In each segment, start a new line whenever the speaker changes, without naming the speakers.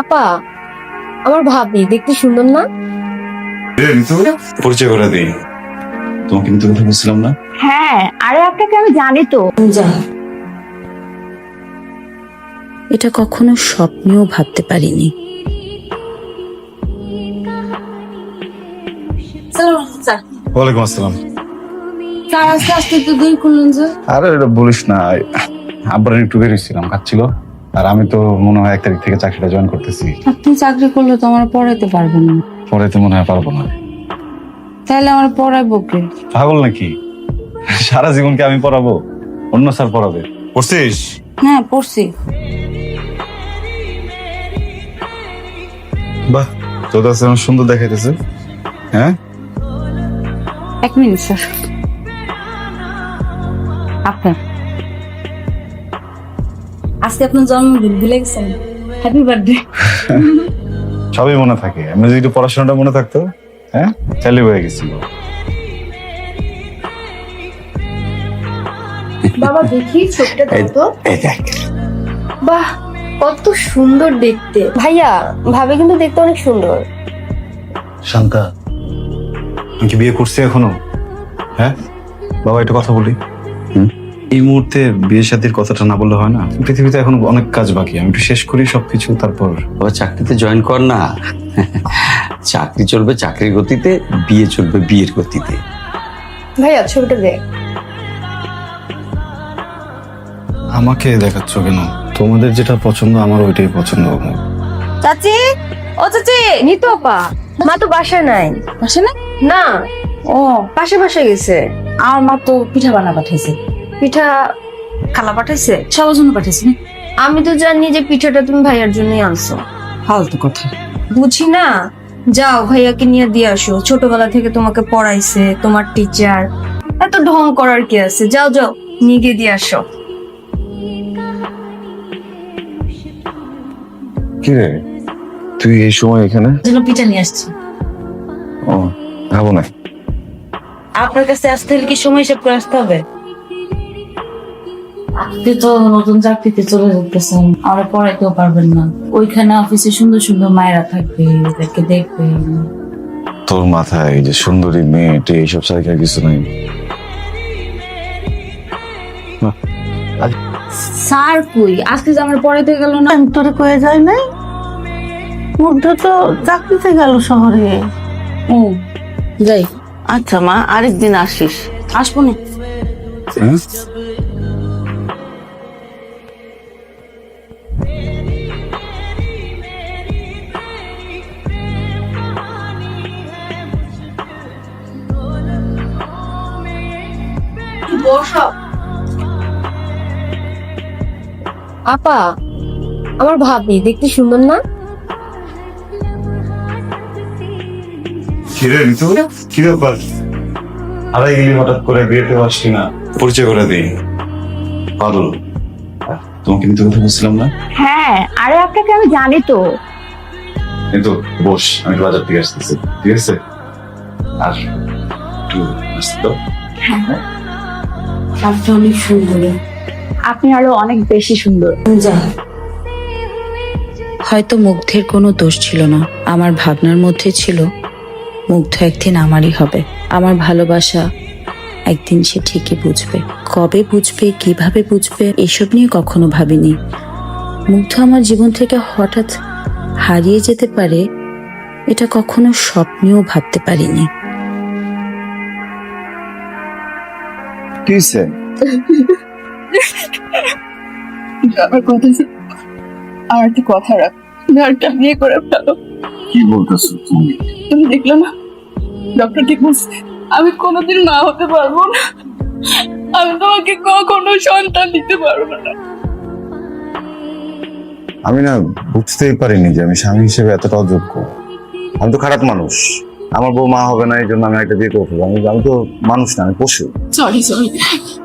আপা আমার ভাবি দেখতে সুন্দর না?
পরিচয় করে দিই। তোমাকে কিন্তু কথা বলছিলাম না?
হ্যাঁ আরে আপনাকে আমি জানি তো।
এটা কখনো স্বপ্নেও ভাবতে পারিনি।
ওয়ালাইকুম আসসালাম।
আস্তে আস্তে দেরি করলেন যে।
আরে এটা বলিস না। আব্বার একটু বেরিয়েছিলাম কাচ্ছিল আর আমি তো মনে হয় এক তারিখ থেকে চাকরিটা জয়েন করতেছি।
আপনি চাকরি করলে তো আমার পড়াইতে পারবেন না।
পরে তো মনে হয় পারব না।
তাহলে আমার পড়াইবো কে?
পাগল নাকি? সারা জীবনকে আমি পড়াবো? অন্য স্যার পড়াবে। পড়ছিস?
হ্যাঁ পড়ছি।
বাহ তোর কাছে আমার সুন্দর দেখাইতেছে। হ্যাঁ?
এক মিনিট স্যার। আপনার আজকে আপনার জন্মদিন ভুলে গেছেন হ্যাপি বার্থডে
সবই মনে থাকে। আমি যদি একটু পড়াশোনাটা মনে থাকতো হ্যাঁ? চালু হয়ে গেছিল।
বাবা দেখি ছবিটা তো। বাহ কত সুন্দর দেখতে। ভাইয়া ভাবে কিন্তু দেখতে অনেক সুন্দর।
শান্তা আমি কি বিয়ে করছি এখনও? হ্যাঁ? বাবা একটু কথা বলি। হুম? এই মুহূর্তে বিয়ে শাদির কথাটা না বললে হয় না? পৃথিবীতে এখন অনেক কাজ বাকি আমি একটু শেষ করি সবকিছু তারপর
বাবা চাকরিতে জয়েন কর না। চাকরি চলবে চাকরির গতিতে বিয়ে চলবে বিয়ের গতিতে।
ভাইয়া ছবিটা দেখ
আমাকে দেখাচ্ছ কেন? তোমাদের যেটা পছন্দ আমার ওইটাই পছন্দ
চাচি! ও চাচি নিতু আপা। মা তো বাসায় নাই।
বাসায় না
না।
ও
পাশে পাশে গেছে।
আমার মা তো পিঠা বানা পাঠাইছে।
পিঠা খালা পাঠাইছে?
সবার জন্য পাঠাইছে
আমি তো জানি যে পিঠাটা তুমি ভাইয়ার জন্যই আনছো।
ফালতু কথা।
বুঝি না? যাও ভাইয়াকে নিয়ে দিয়ে আসো। ছোটবেলা থেকে তোমাকে পড়াইছে তোমার টিচার এত ঢং করার কি আছে? যাও যাও নিয়ে গিয়ে দিয়ে আসো।
কি রে তুই এই সময় এখানে?
জন্য পিঠা নিয়ে আসছি।
ও খাব না।
আপনার কাছে আসতে হলে কি সময় হিসাব করে আসতে হবে? আপনি তো নতুন চাকরিতে চলে যেতেছেন আমরা পড়াইতেও পারবেন না। ওইখানে অফিসে সুন্দর সুন্দর মায়েরা থাকবে ওদেরকে দেখবে।
তোর মাথায় যে সুন্দরী মেয়েটে এইসব সাইকেল কিছু নাই?
স্যার কই? আজকে যে আমার পড়াইতে গেল না।
তোরে কয়ে যায় নাই? মধ্যে তো চাকরিতে গেল শহরে।
ও যাই।
আচ্ছা মা আরেকদিন আসিস।
আসব না।
আপা আমার ভাবি দেখতে সুন্দর না?
কিরে ঋতু? কি ব্যাপার? আড়াই গেলি হঠাৎ করে বিয়েতে আসছি না। পরিচয় করে দিই। পাগল। তোমাকে কিন্তু কথা বলছিলাম না?
হ্যাঁ আরে আপনাকে আমি জানি তো।
কিন্তু বস আমি বাজার থেকে আসতেছি ঠিক আছে? আর একটু আসতে দাও।
আপনি অনেক সুন্দর
আপনি আরও অনেক বেশি সুন্দর।
হয়তো মুগ্ধের কোনো দোষ ছিল না। আমার ভাবনার মধ্যে ছিল মুগ্ধ একদিন আমারই হবে। আমার ভালোবাসা একদিন সে ঠিকই বুঝবে। কবে বুঝবে কীভাবে বুঝবে এসব নিয়ে কখনো ভাবিনি। মুগ্ধ আমার জীবন থেকে হঠাৎ হারিয়ে যেতে পারে এটা কখনো স্বপ্নেও ভাবতে পারিনি।
আমার কথা। আমার একটা কথা রাখ। ঘরটা বিয়ে করে ফেলো।
কি বলতেছো তুমি?
তুমি দেখল না? ডক্টর ঠিক বলছে আমি কোনোদিন মা হতে পারব না। আমি তোমাকে কখনো সন্তান দিতে পারব না।
আমি না বুঝতেই পারিনি যে আমি স্বামী হিসেবে এতটা অযোগ্য। আমি তো খারাপ মানুষ। আমার বউ মা হবে না এই জন্য আমি একটা বিয়ে করে ফেলব। আমি আমি তো মানুষ না, আমি পশু।
সরি সরি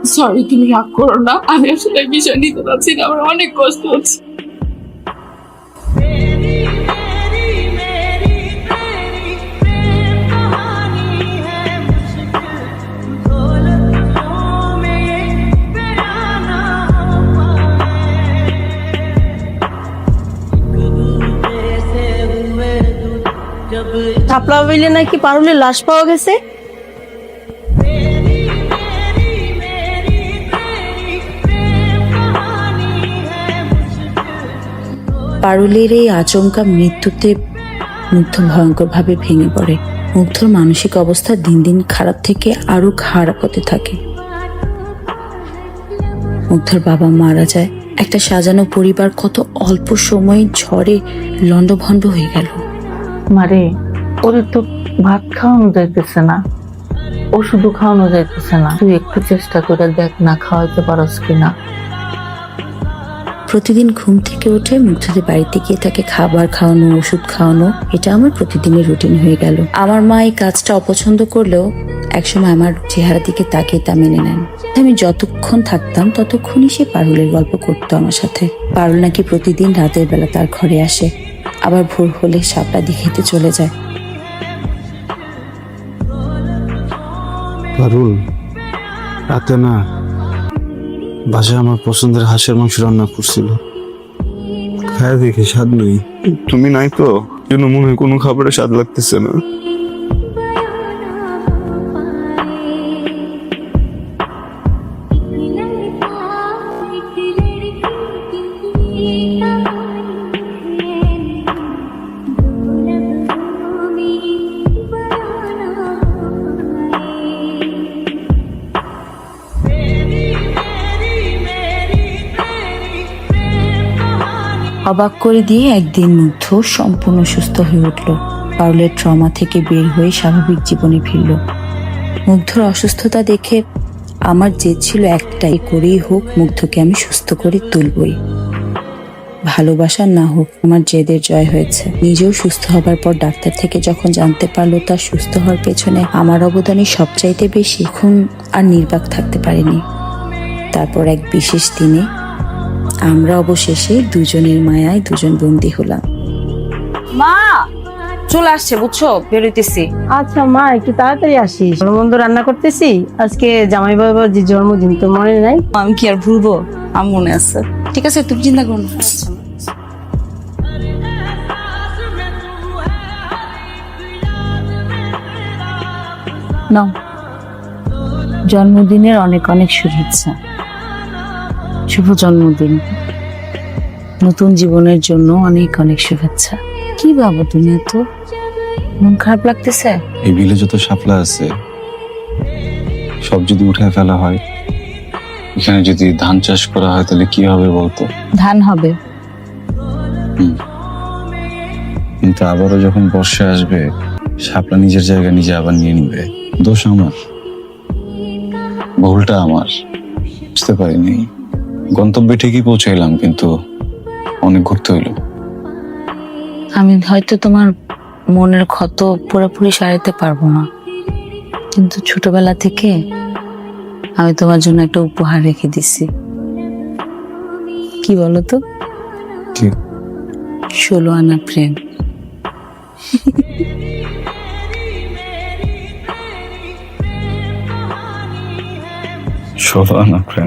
সরি তুমি রাগ করো না। আমি আসলে বিষয় নিতে পারছি না, আমার অনেক কষ্ট হচ্ছে।
বিলে নাকি পারুলের লাশ পাওয়া গেছে?
পারুলের এই আচমকা মৃত্যুতে মুগ্ধ ভয়ঙ্করভাবে ভেঙে পড়ে। মুগ্ধর মানসিক অবস্থা দিন দিন খারাপ থেকে আরও খারাপ হতে থাকে। মুগ্ধর বাবা মারা যায়। একটা সাজানো পরিবার কত অল্প সময়ে ঝড়ে লণ্ডভণ্ড হয়ে গেল।
মারে ওরে তো ভাত খাওয়ানো যাইতেছে না, ওষুধও খাওয়ানো যাইতেছে না। তুই একটু চেষ্টা করে দেখ না খাওয়াইতে পারস কিনা।
প্রতিদিন ঘুম থেকে উঠে মুগ্ধদের বাড়িতে গিয়ে তাকে খাবার খাওয়ানো, ওষুধ খাওয়ানো, এটা আমার প্রতিদিনের রুটিন হয়ে গেল। আমার মা এই কাজটা অপছন্দ করলেও একসময় আমার চেহারা দিকে তাকিয়ে তা মেনে নেন। আমি যতক্ষণ থাকতাম, ততক্ষণই সে পারুলের গল্প করতো আমার সাথে। পারুল নাকি প্রতিদিন রাতের বেলা তার ঘরে আসে, আবার ভোর হলে সাপটা দেখাইতে চলে যায়।
পারুল রাতে না বাসায় আমার পছন্দের হাঁসের মাংস রান্না করছিল। খায় দেখে স্বাদ নেই। তুমি নাই তো? জন্য মনে হয় কোনো খাবারের স্বাদ লাগতেছে না।
অবাক করে দিয়ে একদিন মুগ্ধ, সম্পূর্ণ সুস্থ হয়ে উঠল। পারুলের ট্রমা থেকে বের হয়ে স্বাভাবিক জীবনে ফিরল। মুগ্ধর অসুস্থতা দেখে আমার জেদ ছিল একটাই, করেই হোক মুগ্ধকে আমি সুস্থ করে তুলবই। ভালোবাসা না হোক আমার জেদের জয় হয়েছে। নিজেও সুস্থ হবার পর ডাক্তার থেকে যখন জানতে পারল তার সুস্থ হওয়ার পেছনে আমার অবদানই সবচাইতে বেশি, এখন আর নির্বাক থাকতে পারিনি। তারপর এক বিশেষ দিনে আমরা অবশেষে দুজনের মায়ায় দুজন বন্দী হলাম।
মা! চলে আসছে বুঝছ? বেরোইতেছি
আচ্ছা মা একটু তাড়াতাড়ি আসিস। ভালো মন্দ রান্না করতেছি? আজকে জামাই বাবার যে জন্মদিন তো মনে নাই?
আমি কি আর ভুলবো? আমার মনে আছে। ঠিক আছে তুমি চিন্তা করো না। নাও। জন্মদিনের অনেক অনেক শুভেচ্ছা। শুভ জন্মদিন। নতুন জীবনের জন্য অনেক অনেক শুভেচ্ছা। কি ভাবো তুমি এত? মন খারাপ লাগতেছে?
এই বিলে যত শাপলা আছে সব যদি উঠে ফেলা হয় এখানে যদি ধান চাষ করা হয় তাহলে কি হবে বলতো?
ধান হবে।
কিন্তু আবারও যখন বর্ষা আসবে শাপলা নিজের জায়গা নিজে আবার নিয়ে নিবে। দোষ আমার। ভুলটা আমার। বুঝতে পারিনি। গন্তব্যে ঠিকই পৌঁছে এলাম কিন্তু অনেক ঘুরতে হইল।
আমি হয়তো তোমার মনের ক্ষত পুরোপুরি সারাতে পারব না। কিন্তু ছোটবেলা থেকে আমি তোমার জন্য একটা উপহার রেখে দিছি। কি বলো তো? ষোলো আনা প্রেম।
ষোলো আনা প্রেম।